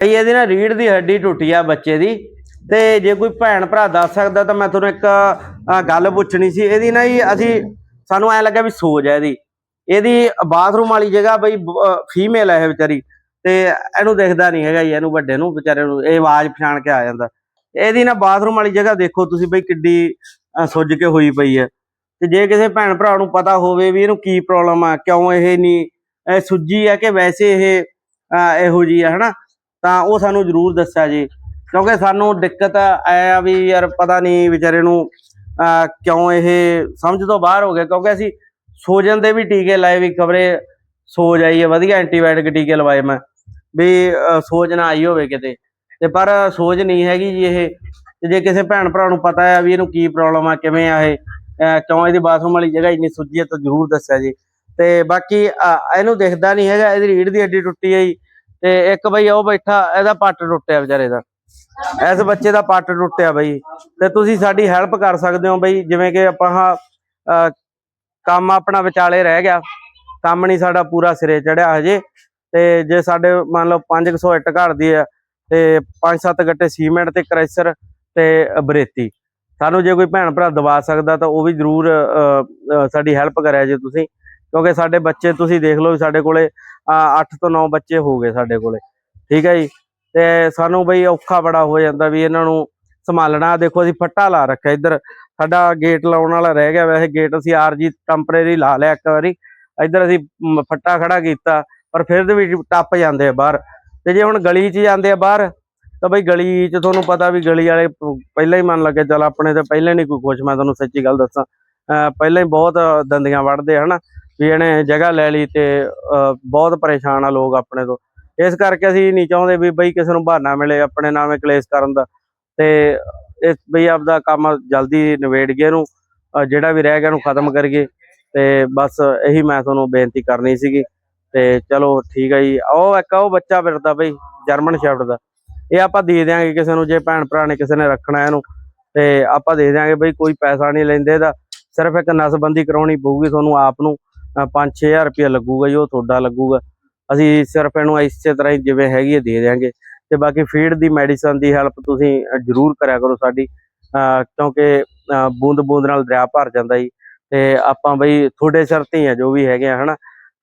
ਬਈ ਇਹਦੀ ਨਾ ਰੀੜ ਦੀ ਹੱਡੀ ਟੁੱਟੀ ਆ ਬੱਚੇ ਦੀ, ਤੇ ਜੇ ਕੋਈ ਭੈਣ ਭਰਾ ਦੱਸ ਸਕਦਾ ਤਾਂ ਮੈਂ ਤੁਹਾਨੂੰ ਇੱਕ ਗੱਲ ਪੁੱਛਣੀ ਸੀ। ਇਹਦੀ ਨਾ ਜੀ ਅਸੀਂ, ਸਾਨੂੰ ਐ ਲੱਗਾ ਵੀ ਸੋਜ ਹੈ ਇਹਦੀ। ਇਹਦੀ ਬਾਥਰੂਮ ਵਾਲੀ ਜਗ੍ਹਾ ਬਈ ਫੀਮੇਲ ਹੈ ਵਿਚਾਰੀ, ਤੇ ਇਹਨੂੰ ਦਿਖਦਾ ਨਹੀਂ ਹੈਗਾ ਜੀ, ਇਹਨੂੰ ਵੱਡੇ ਨੂੰ, ਵਿਚਾਰੇ ਨੂੰ, ਇਹ ਆਵਾਜ਼ ਪਛਾਣ ਕੇ ਆ ਜਾਂਦਾ। ਇਹਦੀ ਨਾ ਬਾਥਰੂਮ ਵਾਲੀ ਜਗ੍ਹਾ ਦੇਖੋ ਤੁਸੀਂ ਬਈ ਕਿੱਡੀ ਸੁੱਜ ਕੇ ਹੋਈ ਪਈ ਹੈ। ਤੇ ਜੇ ਕਿਸੇ ਭੈਣ ਭਰਾ ਨੂੰ ਪਤਾ ਹੋਵੇ ਵੀ ਇਹਨੂੰ ਕੀ ਪ੍ਰੋਬਲਮ ਆ, ਕਿਉਂ ਇਹ ਨਹੀਂ, ਇਹ ਸੁੱਜੀ ਆ ਕਿ ਵੈਸੇ ਇਹ ਇਹੋ ਜੀ ਆ, ਹਨਾ? ਤਾਂ ਉਹ ਸਾਨੂੰ ਜ਼ਰੂਰ ਦੱਸਿਆ ਜੀ। ਕਿਉਂਕਿ ਸਾਨੂੰ ਦਿੱਕਤ ਆਇਆ ਵੀ ਯਾਰ ਪਤਾ ਨਹੀਂ ਵਿਚਾਰੇ ਨੂੰ ਕਿਉਂ ਇਹ ਸਮਝ ਤੋਂ ਬਾਹਰ ਹੋ ਗਿਆ ਕਿਉਂਕਿ ਅਸੀਂ ਸੋਜਨ ਦੇ ਵੀ ਟੀਕੇ ਲਾਏ ਵੀ ਖਬਰੇ ਸੋਜ ਆਈ ਹੈ ਵਧੀਆ ਐਂਟੀਬਾਇਓਟਿਕ ਟੀਕੇ ਲਵਾਏ ਮੈਂ ਵੀ ਅਹ, ਸੋਜ ਨਾ ਆਈ ਹੋਵੇ ਕਿਤੇ। ਤੇ ਪਰ ਸੋਜ ਨਹੀਂ ਹੈਗੀ ਜੀ ਇਹ। ਜੇ ਕਿਸੇ ਭੈਣ ਭਰਾ ਨੂੰ ਪਤਾ ਆ ਵੀ ਇਹਨੂੰ ਕੀ ਪ੍ਰੋਬਲਮ ਆ ਕਿਵੇਂ ਆ ਇਹ ਕਿਉਂ ਇਹਦੀ ਬਾਥਰੂਮ ਵਾਲੀ ਜਗ੍ਹਾ ਇੰਨੀ ਸੁੱਜੀ ਹੈ ਤਾਂ ਜ਼ਰੂਰ ਦੱਸਿਆ ਜੀ। ਤੇ ਬਾਕੀ ਇਹਨੂੰ ਦਿਖਦਾ ਨਹੀਂ ਹੈਗਾ ਇਹਦੀ ਰੀੜ ਦੀ ਹੱਡੀ ਟੁੱਟੀ ਹੈ ਜੀ। ਤੇ ਇੱਕ ਬਈ ਉਹ ਬੈਠਾ, ਇਹਦਾ ਪੱਟ ਟੁੱਟਿਆ ਵਿਚਾਰੇ ਦਾ। ਇਸ ਬੱਚੇ ਦਾ ਪੱਟ ਟੁੱਟਿਆ ਬਈ। ਤੇ ਤੁਸੀਂ ਸਾਡੀ ਹੈਲਪ ਕਰ ਸਕਦੇ ਹੋ ਬਈ, ਜਿਵੇਂ ਕਿ ਆਪਾਂ ਕੰਮ ਆਪਣਾ ਵਿਚਾਲੇ ਰਹਿ ਗਿਆ। ਕੰਮ ਨਹੀਂ ਸਾਡਾ ਪੂਰਾ ਸਿਰੇ ਚੜਿਆ ਹਜੇ। ਤੇ ਜੇ ਸਾਡੇ ਮੰਨ ਲਓ 500 ਇੱਟ ਘਰ ਦੀ ਆ, ਤੇ 5-7 ਗੱਟੇ ਸੀਮੈਂਟ ਤੇ ਕ੍ਰੈਸ਼ਰ ਤੇ ਬਰੇਤੀ। ਸਾਨੂੰ ਜੇ ਕੋਈ ਭੈਣ ਭਰਾ ਦਵਾ ਸਕਦਾ ਤਾਂ ਉਹ ਵੀ ਜਰੂਰ ਸਾਡੀ ਹੈਲਪ ਕਰਿਆ ਜੇ ਤੁਸੀਂ। ਕਿਉਂਕਿ ਸਾਡੇ ਬੱਚੇ ਤੁਸੀਂ ਦੇਖ ਲਓ ਵੀ ਸਾਡੇ ਕੋਲੇ 8 ਤੋਂ 9 ਬੱਚੇ ਹੋ ਗਏ ਸਾਡੇ ਕੋਲੇ। ਠੀਕ ਹੈ ਜੀ? ਤੇ ਸਾਨੂੰ ਬਈ ਔਖਾ ਬੜਾ ਹੋ ਜਾਂਦਾ ਵੀ ਇਹਨਾਂ ਨੂੰ ਸੰਭਾਲਣਾ। ਦੇਖੋ, ਅਸੀਂ ਫੱਟਾ ਲਾ ਰੱਖਿਆ ਇੱਧਰ। ਸਾਡਾ ਗੇਟ ਲਾਉਣ ਵਾਲਾ ਰਹਿ ਗਿਆ ਵੈਸੇ। ਗੇਟ ਅਸੀਂ ਆਰਜੀ ਟੈਂਪਰੇਰੀ ਲਾ ਲਿਆ ਇੱਕ ਵਾਰੀ। ਇੱਧਰ ਅਸੀਂ ਫੱਟਾ ਖੜਾ ਕੀਤਾ, ਪਰ ਫਿਰ ਵੀ ਟੱਪ ਜਾਂਦੇ ਆ ਬਾਹਰ। ਤੇ ਜੇ ਹੁਣ ਗਲੀ 'ਚ ਜਾਂਦੇ ਆ ਬਾਹਰ, ਤਾਂ ਬਈ ਗਲੀ 'ਚ ਤੁਹਾਨੂੰ ਪਤਾ ਵੀ ਗਲੀ ਵਾਲੇ ਪਹਿਲਾਂ ਹੀ ਮੰਨ ਲੱਗੇ, ਚੱਲ ਆਪਣੇ ਤੇ ਪਹਿਲਾਂ ਨਹੀਂ ਕੋਈ ਖੁਸ਼ ਮੈਂ ਤੁਹਾਨੂੰ ਸੱਚੀ ਗੱਲ ਦੱਸਾਂ। ਅਹ ਪਹਿਲਾਂ ਹੀ ਬਹੁਤ ਦੰਦੀਆਂ ਵੜਦੇ ਆ, ਹਨਾ? ਵੀ ਇਹਨੇ ਜਗ੍ਹਾ ਲੈ ਲਈ ਤੇ ਅਹ ਬਹੁਤ ਪਰੇਸ਼ਾਨ ਆ ਲੋਕ ਆਪਣੇ ਤੋਂ। ਇਸ ਕਰਕੇ ਅਸੀਂ ਨਹੀਂ ਚਾਹੁੰਦੇ ਵੀ ਬਈ ਕਿਸੇ ਨੂੰ ਬਹਾਨਾ ਮਿਲੇ ਆਪਣੇ ਨਾਮੇ ਕਲੇਸ਼ ਕਰਨ ਦਾ। ਤੇ ਇਸ ਬਈ ਆਪਦਾ ਕੰਮ ਜਲਦੀ ਨਿਬੇੜ ਗਏ ਇਹਨੂੰ ਜਿਹੜਾ ਵੀ ਰਹਿ ਗਿਆ ਇਹਨੂੰ ਖਤਮ ਕਰੀਏ। ਤੇ ਬਸ ਇਹੀ ਮੈਂ ਤੁਹਾਨੂੰ ਬੇਨਤੀ ਕਰਨੀ ਸੀਗੀ। ਤੇ ਚਲੋ ਠੀਕ ਹੈ ਜੀ। ਉਹ ਇੱਕ ਉਹ ਬੱਚਾ ਫਿਰਦਾ ਬਈ, ਜਰਮਨ ਸ਼ੈਫਰਡ ਦਾ। ਇਹ ਆਪਾਂ ਦੇ ਦਿਆਂਗੇ ਕਿਸੇ ਨੂੰ, ਜੇ ਭੈਣ ਭਰਾ ਨੇ ਕਿਸੇ ਨੇ ਰੱਖਣਾ ਇਹਨੂੰ। ਤੇ ਆਪਾਂ ਦੇ ਦਿਆਂਗੇ ਬਈ, ਕੋਈ ਪੈਸਾ ਨਹੀਂ ਲੈਂਦੇ ਇਹਦਾ। ਸਿਰਫ ਇੱਕ ਨਸਬੰਦੀ ਕਰਾਉਣੀ ਪਊਗੀ ਤੁਹਾਨੂੰ ਆਪ ਨੂੰ। 5-6000 ਰੁਪਏ ਲੱਗੂਗਾ ਜੀ ਉਹ ਤੁਹਾਡਾ ਲੱਗੂਗਾ। ਅਸੀਂ ਸਿਰਫ ਇਹਨੂੰ ਇਸੇ ਤਰ੍ਹਾਂ ਹੀ ਜਿਵੇਂ ਹੈਗੀ ਹੈ ਦੇ ਦਿਆਂਗੇ। ਤੇ ਬਾਕੀ ਫੀਡ ਦੀ ਮੈਡੀਸਨ ਦੀ ਹੈਲਪ ਤੁਸੀਂ ਜ਼ਰੂਰ ਕਰਿਆ ਕਰੋ ਸਾਡੀ। ਕਿਉਂਕਿ ਬੂੰਦ ਬੂੰਦ ਨਾਲ ਦਰਿਆ ਭਰ ਜਾਂਦਾ ਜੀ। ਤੇ ਆਪਾਂ ਬਈ ਤੁਹਾਡੇ ਸ਼ਰਤੀ ਆ ਜੋ ਵੀ ਹੈਗੇ ਆ ਹਨਾ?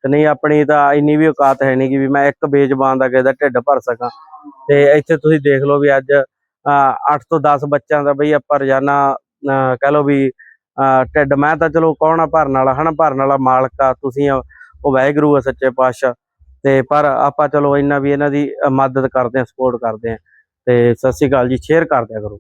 ਤੇ ਨਹੀਂ ਆਪਣੀ ਤਾਂ ਇੰਨੀ ਵੀ ਔਕਾਤ ਹੈ ਨਹੀਂ ਕਿ ਵੀ ਮੈਂ ਇੱਕ ਬੇਜ਼ਬਾਨ ਦਾ ਕਿਸੇ ਦਾ ਢਿੱਡ ਭਰ ਸਕਾਂ। ਤੇ ਇੱਥੇ ਤੁਸੀਂ ਦੇਖ ਲਓ ਵੀ ਅੱਜ 8 ਤੋਂ 10 ਬੱਚਿਆਂ ਦਾ ਬਈ ਆਪਾਂ ਰੋਜ਼ਾਨਾ ਅ, ਕਹਿ ਲਓ ਵੀ ਢਿੱਡ। ਮੈਂ ਤਾਂ ਚਲੋ ਕੌਣ ਆ ਭਰਨ ਵਾਲਾ? ਹਨਾ ਭਰਨ ਵਾਲਾ ਮਾਲਕ ਆ ਤੁਸੀਂ ਆ, ਉਹ ਵਾਹਿਗੁਰੂ ਆ ਸੱਚੇ ਪਾਤਸ਼ਾਹ। ਤੇ ਪਰ ਆਪਾਂ ਚਲੋ ਇੰਨਾ ਵੀ ਇਹਨਾਂ ਦੀ ਮਦਦ ਕਰਦੇ ਆ ਸਪੋਰਟ ਕਰਦੇ ਆ। ਤੇ ਸਤਿ ਸ਼੍ਰੀ ਅਕਾਲ ਜੀ ਸ਼ੇਅਰ ਕਰਦੇ ਦਿਆ ਕਰੋ।